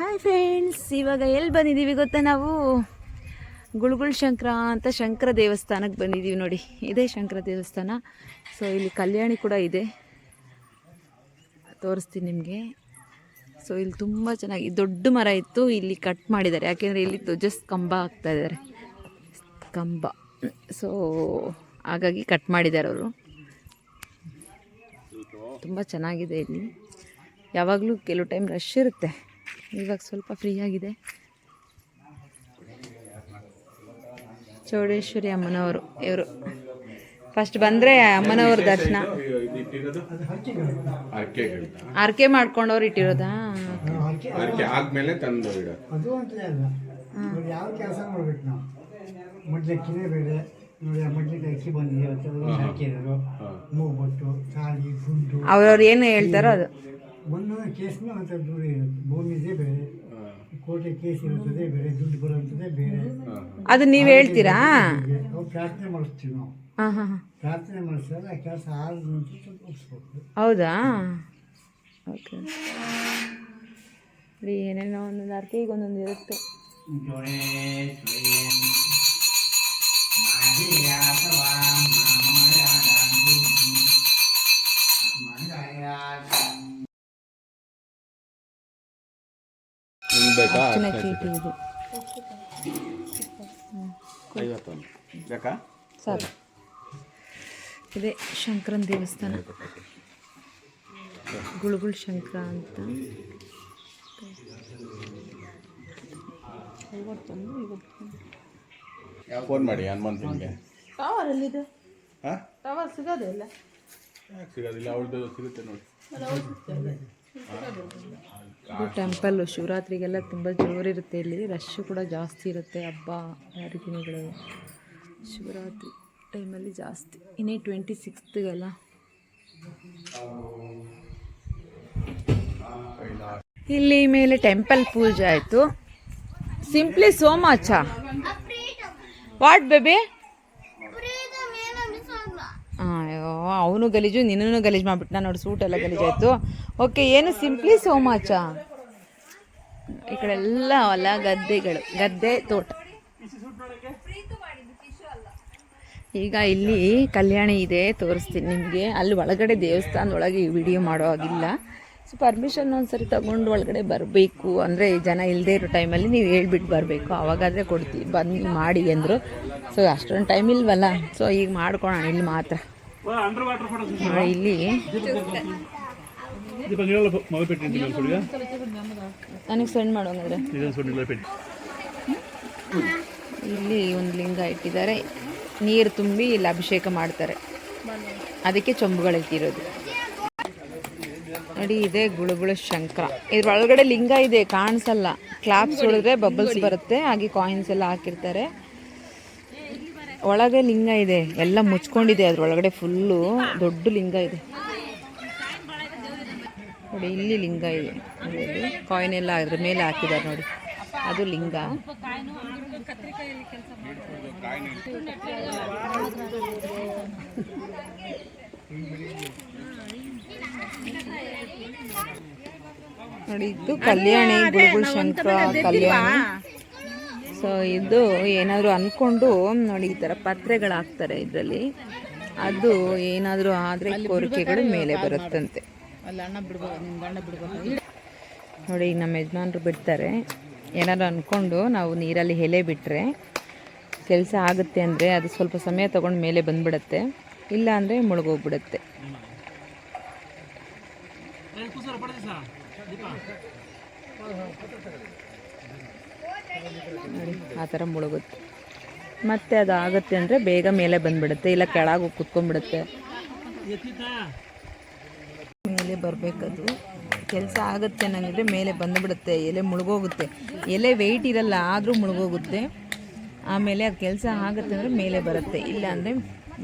Hi friends ಇವಾಗ ಎಲ್ಲಿ ಬಂದಿದ್ದೀವಿ ಗೊತ್ತಾ ನಾವು? ಗುಳುಗುಳ್ ಶಂಕರ ಅಂತ ಶಂಕರ ದೇವಸ್ಥಾನಕ್ಕೆ ಬಂದಿದ್ದೀವಿ ನೋಡಿ. ಇದೇ ಶಂಕರ ದೇವಸ್ಥಾನ. ಸೊ ಇಲ್ಲಿ ಕಲ್ಯಾಣಿ ಕೂಡ ಇದೆ. ತೋರಿಸ್ತೀನಿ ನಿಮಗೆ. ಸೊ ಇಲ್ಲಿ ತುಂಬ ಚೆನ್ನಾಗಿ ದೊಡ್ಡ ಮರ ಇತ್ತು, ಇಲ್ಲಿ ಕಟ್ ಮಾಡಿದ್ದಾರೆ. ಯಾಕೆಂದರೆ ಇಲ್ಲಿ ಧ್ವಜಸ್ ಕಂಬ ಹಾಕ್ತಾ ಇದ್ದಾರೆ. ಕಂಬ ಸೊ ಹಾಗಾಗಿ ಕಟ್ ಮಾಡಿದ್ದಾರೆ ಅವರು. ತುಂಬ ಚೆನ್ನಾಗಿದೆ ಇಲ್ಲಿ. ಯಾವಾಗಲೂ ಕೆಲವು ಟೈಮ್ ರಶ್ ಇರುತ್ತೆ. ಇವಾಗ ಸ್ವಲ್ಪ ಫ್ರೀ ಆಗಿದೆ. ಚೌಡೇಶ್ವರಿ ಅಮ್ಮನವರು ಇವರು. ಫಸ್ಟ್ ಬಂದರೆ ಅಮ್ಮನವ್ರ ದರ್ಶನ. ಆರ್ಕೆ ಮಾಡ್ಕೊಂಡವ್ರು ಇಟ್ಟಿರೋದಾ? ಯಾವ ಕೆಲಸ ಮಾಡ್ಬೇಕು ನಾವು? ಮಡ್ಲಕ್ಕಿನೇ ಬೇರೆ ನೋಡಿ ಆ ಅಕ್ಕಿ ಬಂದಿದೆ ಅದೆಲ್ಲ ಹಾಕಿರೋರು. ಮೂಗ್ಬೊಟ್ಟು ತಾಳಿ ಗುಂಡು. ಅವ್ರವ್ರು ಏನು ಹೇಳ್ತಾರೋ ಅದು. ಒಂದೊಂದು ಕೇಸ್ನ ಒಂಥರ ದೂರ ಇರುತ್ತೆ ಭೂಮಿದೇ ಬೇರೆ ಕೋಟೆ ಕೇಸ್ ಇರುತ್ತದೆ ಬೇರೆ ದುಡ್ಡು ಬರುವಂಥದ್ದೇ ಬೇರೆ. ಅದು ನೀವು ಹೇಳ್ತೀರಾ? ನಾವು ಪ್ರಾರ್ಥನೆ ಮಾಡಿಸ್ತೀವಿ ನಾವು. ಹಾಂ ಹಾಂ ಹಾಂ. ಪ್ರಾರ್ಥನೆ ಮಾಡಿಸಿದ್ರೆ ಆ ಕೆಲಸ ಆದ ನಂತರ ಸ್ವಲ್ಪ ಒಪ್ಸ್ಬೇಕು ಹೌದಾ? ಓಕೆ. ಏನೇನೋ ಒಂದೊಂದು ಅರ್ಕೆಗೆ ಒಂದೊಂದು ಇರುತ್ತೆ. ಚೀಟಿ ಇದು. ಐವತ್ತೊಂದು. ಬೇಕಾ? ಸಾಕು ಇದೆ ಶಂಕರನ ದೇವಸ್ಥಾನ. ಗುಳುಗುಳ್ ಶಂಕರ ಅಂತ. ಫೋನ್ ಮಾಡಿ ಹನುಮಂತನಿಗೆ ಟವರ್ ಎಲ್ಲಿದೆ? ಹಾಂ? ಟವರ್ ಸಿಗೋದೇ ಇಲ್ಲ. ಸಿಗೋದಿಲ್ಲ? ಅವ್ರದ್ದು ಸಿಗುತ್ತೆ ನೋಡಿ. ಇದು ಟೆಂಪಲ್ಲು ಶಿವರಾತ್ರಿಗೆಲ್ಲ ತುಂಬ ಜೋರಿರುತ್ತೆ ಇಲ್ಲಿ. ರಶ್ ಕೂಡ ಜಾಸ್ತಿ ಇರುತ್ತೆ. ಹಬ್ಬ ಹರಿದಿನಗಳು ಶಿವರಾತ್ರಿ ಟೈಮಲ್ಲಿ ಜಾಸ್ತಿ. ಇನ್ನೇ ಟ್ವೆಂಟಿ ಸಿಕ್ಸ್ತ್ಗೆಲ್ಲ ಇಲ್ಲಿ ಮೇಲೆ ಟೆಂಪಲ್ ಪೂಜೆ ಆಯಿತು. Simply so much what baby ಅವನು ಗಲೀಜು ನಿನ್ನೂ ಗಲೀಜು ಮಾಡ್ಬಿಟ್ಟು ನಾನು ನೋಡಿ, ಸೂಟ್ ಎಲ್ಲ ಗಲೀಜಾಯಿತು. ಓಕೆ ಏನು ಸಿಂಪ್ಲಿ ಸೋ ಮಚ ಈ ಕಡೆ ಎಲ್ಲ ಹೊಲ, ಗದ್ದೆಗಳು, ಗದ್ದೆ, ತೋಟ. ಈಗ ಇಲ್ಲಿ ಕಲ್ಯಾಣಿ ಇದೆ, ತೋರಿಸ್ತೀನಿ ನಿಮಗೆ. ಅಲ್ಲಿ ಒಳಗಡೆ ದೇವಸ್ಥಾನದೊಳಗೆ ವಿಡಿಯೋ ಮಾಡೋ ಹಾಗಿಲ್ಲ. ಸೊ ಪರ್ಮಿಷನ್ ಒಂದ್ಸರಿ ತಗೊಂಡು ಒಳಗಡೆ ಬರಬೇಕು. ಅಂದರೆ ಜನ ಇಲ್ಲದೇ ಇರೋ ಟೈಮಲ್ಲಿ ನೀವು ಹೇಳ್ಬಿಟ್ಟು ಬರಬೇಕು. ಅವಾಗಾದರೆ ಕೊಡ್ತೀವಿ ಬಂದು ಮಾಡಿ ಅಂದರು. ಸೊ ಅಷ್ಟೊಂದು ಟೈಮ್ ಇಲ್ವಲ್ಲ? ಸೊ ಈಗ ಮಾಡ್ಕೊಳ್ಳೋಣ ಇಲ್ಲಿ ಮಾತ್ರ. ಇಲ್ಲಿ ನನಗೆ ಸೆಂಡ್ ಮಾಡೋಂಗಾದ್ರೆ ಇಲ್ಲಿ ಒಂದು ಲಿಂಗ ಇಟ್ಟಿದ್ದಾರೆ. ನೀರು ತುಂಬಿ ಇಲ್ಲಿ ಅಭಿಷೇಕ ಮಾಡ್ತಾರೆ. ಅದಕ್ಕೆ ಚೊಂಬುಗಳು ಇಟ್ಟಿರೋದು. ನೋಡಿ ಇದೆ ಗುಳುಗುಳು ಶಂಕರ. ಇದ್ರೊಳಗಡೆ ಲಿಂಗ ಇದೆ ಕಾಣಿಸಲ್ಲ. ಕ್ಲಾಪ್ಸ್ ಹೊಡೆದ್ರೆ ಬಬಲ್ಸ್ ಬರುತ್ತೆ ಹಾಗೆ ಕಾಯಿನ್ಸ್ ಎಲ್ಲ ಹಾಕಿರ್ತಾರೆ. ಒಳಗೆ ಲಿಂಗ ಇದೆ. ಎಲ್ಲ ಮುಚ್ಕೊಂಡಿದೆ ಅದ್ರೊಳಗಡೆ ಫುಲ್ಲು ದೊಡ್ಡ ಲಿಂಗ ಇದೆ. ನೋಡಿ, ಇಲ್ಲಿ ಲಿಂಗ ಇದೆ. ನೋಡಿ ಕಾಯಿನ್ ಎಲ್ಲ ಅದ್ರ ಮೇಲೆ ಹಾಕಿದ್ದಾರೆ ನೋಡಿ. ಅದು ಲಿಂಗ. ನೋಡಿ, ಇದು ಕಲ್ಯಾಣಿ ಗುರುಗುಳ್ ಶಂಕರ, ಕಲ್ಯಾಣಿ. ಸೊ ಇದು ಏನಾದರೂ ಅಂದ್ಕೊಂಡು ನೋಡಿ ಈ ಥರ ಪತ್ರೆಗಳು ಹಾಕ್ತಾರೆ ಇದರಲ್ಲಿ. ಅದು ಏನಾದರೂ ಆದರೆ ಕೋರಿಕೆಗಳು ಮೇಲೆ ಬರುತ್ತಂತೆ. ನೋಡಿ ಈಗ ನಮ್ಮ ಯಜಮಾನರು ಬಿಡ್ತಾರೆ. ಏನಾದರೂ ಅಂದ್ಕೊಂಡು ನಾವು ನೀರಲ್ಲಿ ಎಲೆ ಬಿಟ್ಟರೆ ಕೆಲಸ ಆಗುತ್ತೆ ಅಂದರೆ ಅದು ಸ್ವಲ್ಪ ಸಮಯ ತೊಗೊಂಡು ಮೇಲೆ ಬಂದ್ಬಿಡುತ್ತೆ. ಇಲ್ಲ ಅಂದರೆ ಮುಳುಗೋಗ್ಬಿಡುತ್ತೆ. ನೋಡಿ ಆ ಥರ ಮುಳುಗುತ್ತೆ. ಮತ್ತೆ ಅದು ಆಗುತ್ತೆ ಅಂದರೆ ಬೇಗ ಮೇಲೆ ಬಂದುಬಿಡುತ್ತೆ, ಇಲ್ಲ ಕೆಳಗೆ ಕುತ್ಕೊಂಡ್ಬಿಡುತ್ತೆ. ಮೇಲೆ ಬರಬೇಕದು. ಕೆಲಸ ಆಗುತ್ತೆ ಅನ್ನಂಗಿದ್ರೆ ಮೇಲೆ ಬಂದುಬಿಡುತ್ತೆ, ಎಲೆ ಮುಳುಗೋಗುತ್ತೆ. ಎಲೆ ವೆಯ್ಟ್ ಇರಲ್ಲ, ಆದರೂ ಮುಳುಗೋಗುತ್ತೆ. ಆಮೇಲೆ ಅದು ಕೆಲಸ ಆಗುತ್ತೆ ಅಂದರೆ ಮೇಲೆ ಬರುತ್ತೆ, ಇಲ್ಲ ಅಂದರೆ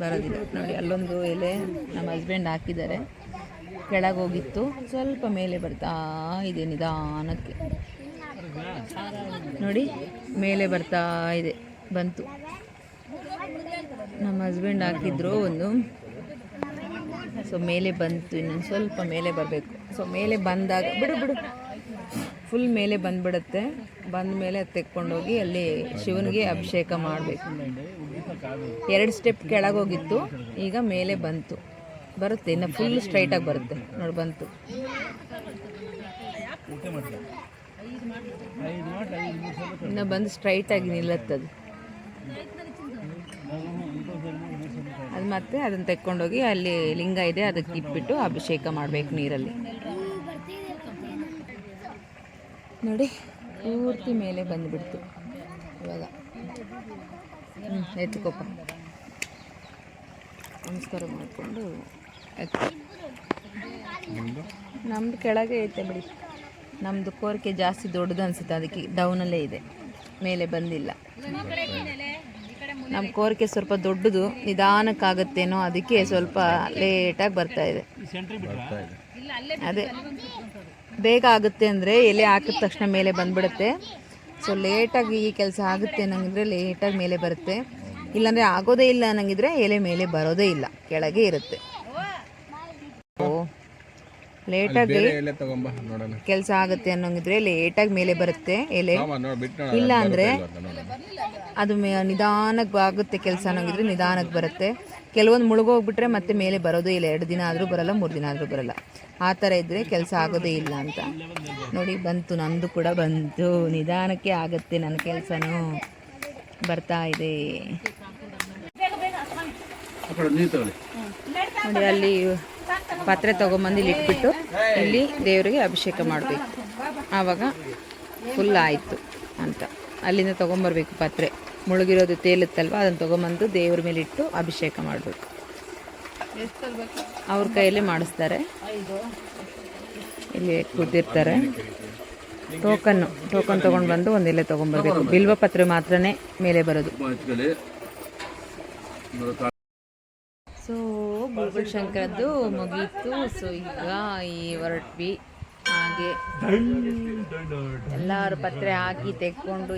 ಬರೋದಿಲ್ಲ. ನೋಡಿ, ಅಲ್ಲೊಂದು ಎಲೆ ನಮ್ಮ ಹಸ್ಬೆಂಡ್ ಹಾಕಿದ್ದಾರೆ. ಕೆಳಗೆ ಹೋಗಿತ್ತು, ಸ್ವಲ್ಪ ಮೇಲೆ ಬರ್ತಾ ಇದೆ ನಿಧಾನಕ್ಕೆ. ನೋಡಿ, ಮೇಲೆ ಬರ್ತಾ ಇದೆ, ಬಂತು. ನಮ್ಮ ಹಸ್ಬೆಂಡ್ ಹಾಕಿದ್ರು ಒಂದು. ಸೊ ಮೇಲೆ ಬಂತು, ಇನ್ನೊಂದು ಸ್ವಲ್ಪ ಮೇಲೆ ಬರಬೇಕು. ಸೊ ಮೇಲೆ ಬಂದಾಗ, ಬಿಡು ಬಿಡು. ಫುಲ್ ಮೇಲೆ ಬಂದ್ಬಿಡುತ್ತೆ. ಬಂದ ಮೇಲೆ ತೆಕ್ಕೊಂಡೋಗಿ ಅಲ್ಲಿ ಶಿವನಿಗೆ ಅಭಿಷೇಕ ಮಾಡಬೇಕು. ಎರಡು ಸ್ಟೆಪ್ ಕೆಳಗೋಗಿತ್ತು ಈಗ ಮೇಲೆ ಬಂತು. ಬರುತ್ತೆ, ಇನ್ನು ಫುಲ್ ಸ್ಟ್ರೈಟಾಗಿ ಬರುತ್ತೆ. ನೋಡಿ, ಬಂತು. ಇನ್ನು ಬಂದು ಸ್ಟ್ರೈಟಾಗಿ ನಿಲ್ಲತ್ತದು. ಅದು ಮತ್ತೆ ಅದನ್ನು ತೆಕ್ಕೊಂಡೋಗಿ ಅಲ್ಲಿ ಲಿಂಗ ಇದೆ, ಅದಕ್ಕೆ ಇಟ್ಬಿಟ್ಟು ಅಭಿಷೇಕ ಮಾಡಬೇಕು ನೀರಲ್ಲಿ. ನೋಡಿ, ಪೂರ್ತಿ ಮೇಲೆ ಬಂದ್ಬಿಡ್ತು ಇವಾಗ. ಹ್ಞೂ ಎತ್ಕೊಪ್ಪ ನಮಸ್ಕಾರ ಮಾಡಿಕೊಂಡು ನಮ್ದು ಕೆಳಗೆ ಐತೆ ಬಿಡಿ. ನಮ್ಮದು ಕೋರಿಕೆ ಜಾಸ್ತಿ ದೊಡ್ಡದು ಅನಿಸುತ್ತೆ, ಅದಕ್ಕೆ ಡೌನಲ್ಲೇ ಇದೆ. ಮೇಲೆ ಬಂದಿಲ್ಲ. ನಮ್ಮ ಕೋರಿಕೆ ಸ್ವಲ್ಪ ದೊಡ್ಡದು, ನಿಧಾನಕ್ಕಾಗತ್ತೇನೋ ಅದಕ್ಕೆ ಸ್ವಲ್ಪ ಲೇಟಾಗಿ ಬರ್ತಾ ಇದೆ. ಅದೇ. ಬೇಗ ಆಗುತ್ತೆ ಅಂದರೆ ಎಲೆ ಹಾಕಿದ ತಕ್ಷಣ ಮೇಲೆ ಬಂದ್ಬಿಡುತ್ತೆ. ಸೊ ಲೇಟಾಗಿ ಈ ಕೆಲಸ ಆಗುತ್ತೆ ಅನ್ನಂಗಿದ್ರೆ ಲೇಟಾಗಿ ಮೇಲೆ ಬರುತ್ತೆ. ಇಲ್ಲಾಂದರೆ ಆಗೋದೇ ಇಲ್ಲ ಅನ್ನಂಗಿದ್ರೆ ಎಲೆ ಮೇಲೆ ಬರೋದೇ ಇಲ್ಲ, ಕೆಳಗೆ ಇರುತ್ತೆ. ಲೇಟಾಗಿ ಕೆಲಸ ಆಗುತ್ತೆ ಅನ್ನೋಂಗಿದ್ರೆ ಲೇಟಾಗಿ ಮೇಲೆ ಬರುತ್ತೆ ಎಲೆ. ಇಲ್ಲ ಅಂದರೆ ಅದು ಮೇ ನಿಧಾನಕ್ಕೆ ಆಗುತ್ತೆ ಕೆಲಸ ಅನ್ನೋಂಗಿದ್ರೆ ನಿಧಾನಕ್ಕೆ ಬರುತ್ತೆ. ಕೆಲವೊಂದು ಮುಳುಗೋಗ್ಬಿಟ್ರೆ ಮತ್ತೆ ಮೇಲೆ ಬರೋದೇ ಇಲ್ಲ. ಎರಡು ದಿನ ಆದರೂ ಬರಲ್ಲ ಮೂರು ದಿನ ಆದರೂ ಬರಲ್ಲ. ಆ ಥರ ಇದ್ದರೆ ಕೆಲಸ ಆಗೋದೇ ಇಲ್ಲ ಅಂತ. ನೋಡಿ ಬಂತು ನಂದು ಕೂಡ ಬಂತು. ನಿಧಾನಕ್ಕೆ ಆಗುತ್ತೆ ನನ್ನ ಕೆಲಸನೂ. ಬರ್ತಾ ಇದೆ. ನೋಡಿ ಅಲ್ಲಿ ಪಾತ್ರೆ ತೊಗೊಂಬಂದು ಇಲ್ಲಿ ಇಟ್ಬಿಟ್ಟು ಇಲ್ಲಿ ದೇವರಿಗೆ ಅಭಿಷೇಕ ಮಾಡಬೇಕು. ಆವಾಗ ಫುಲ್ ಆಯಿತು ಅಂತ. ಅಲ್ಲಿಂದ ತೊಗೊಂಬರ್ಬೇಕು ಪಾತ್ರೆ. ಮುಳುಗಿರೋದು ತೇಲುತ್ತಲ್ವ? ಅದನ್ನು ತೊಗೊಂಬಂದು ದೇವ್ರ ಮೇಲೆ ಇಟ್ಟು ಅಭಿಷೇಕ ಮಾಡಬೇಕು. ಅವ್ರ ಕೈಯಲ್ಲಿ ಮಾಡಿಸ್ತಾರೆ. ಇಲ್ಲಿ ಕೂತಿರ್ತಾರೆ. ಟೋಕನ್ನು ಟೋಕನ್ ತೊಗೊಂಡು ಬಂದು ಒಂದೆಲೆ ತೊಗೊಂಬರ್ಬೇಕು. ಬಿಲ್ವ ಪತ್ರೆ ಮಾತ್ರನೇ ಮೇಲೆ ಬರೋದು. ಸೊ ಗುರುಗುಲ್ ಶಂಕರದ್ದು ಮುಗೀತು. ಸೊ ಈಗ ಈ ಹೊರಟ್ವಿ. ಹಾಗೆ ಎಲ್ಲಾರು ಪತ್ರೆ ಹಾಕಿ ತೆಕ್ಕೊಂಡು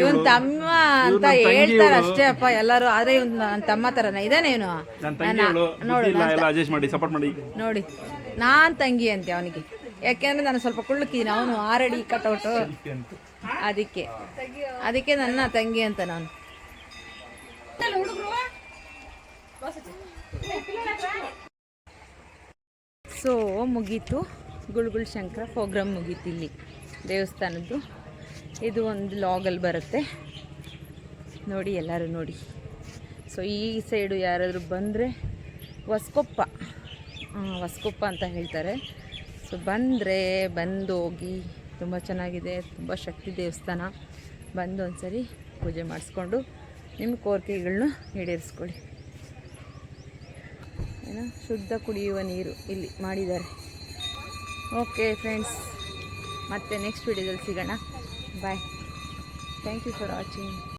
ಇವನ್ ತಮ್ಮ ಅಂತ ಹೇಳ್ತಾರ ಅಷ್ಟೇ ಅಪ್ಪ ಎಲ್ಲಾರು ಆದ್ರೆ ಇವನ್ ನನ್ನ ತಮ್ಮ ತರನ ಇದಾನೇನು ನೋಡು ನೋಡಿ ನಾನ್ ತಂಗಿ ಅಂತೆ ಅವನಿಗೆ. ಯಾಕೆಂದ್ರೆ ನಾನು ಸ್ವಲ್ಪ ಕುಳ್ಳಕ್ಕಿದ್ದೀನಿ ಅವನು ಆರಡಿ ಕಟೌಟು ಅದಕ್ಕೆ ಅದಕ್ಕೆ ನನ್ನ ತಂಗಿ ಅಂತ ನಾನು. ಸೊ, ಮುಗೀತು. ಗುಳ್ಗುಳ್ ಶಂಕರ ಪ್ರೋಗ್ರಾಮ್ ಮುಗೀತು ಇಲ್ಲಿ, ದೇವಸ್ಥಾನದ್ದು. ಇದು ಒಂದು ಲಾಗಲ್ಲಿ ಬರುತ್ತೆ. ನೋಡಿ, ಎಲ್ಲರೂ ನೋಡಿ. ಸೊ, ಈ ಸೈಡು ಯಾರಾದರೂ ಬಂದರೆ ಹೊಸ್ಕೊಪ್ಪ. ಹೊಸ್ಕೊಪ್ಪ ಅಂತ ಹೇಳ್ತಾರೆ. ಸೊ, ಬಂದರೆ ಬಂದು ಹೋಗಿ, ತುಂಬ ಚೆನ್ನಾಗಿದೆ, ತುಂಬ ಶಕ್ತಿ ದೇವಸ್ಥಾನ. ಬಂದು ಒಂದು ಸರಿ ಪೂಜೆ ಮಾಡಿಸ್ಕೊಂಡು ನಿಮ್ಮ ಕೋರಿಕೆಗಳನ್ನ ಈಡೇರಿಸ್ಕೊಳ್ಳಿ. ಏನೋ ಶುದ್ಧ ಕುಡಿಯುವ ನೀರು ಇಲ್ಲಿ ಮಾಡಿದ್ದಾರೆ. ಓಕೆ ಫ್ರೆಂಡ್ಸ್ ಮತ್ತೆ ನೆಕ್ಸ್ಟ್ ವಿಡಿಯೋದಲ್ಲಿ ಸಿಗೋಣ. Bye thank you for watching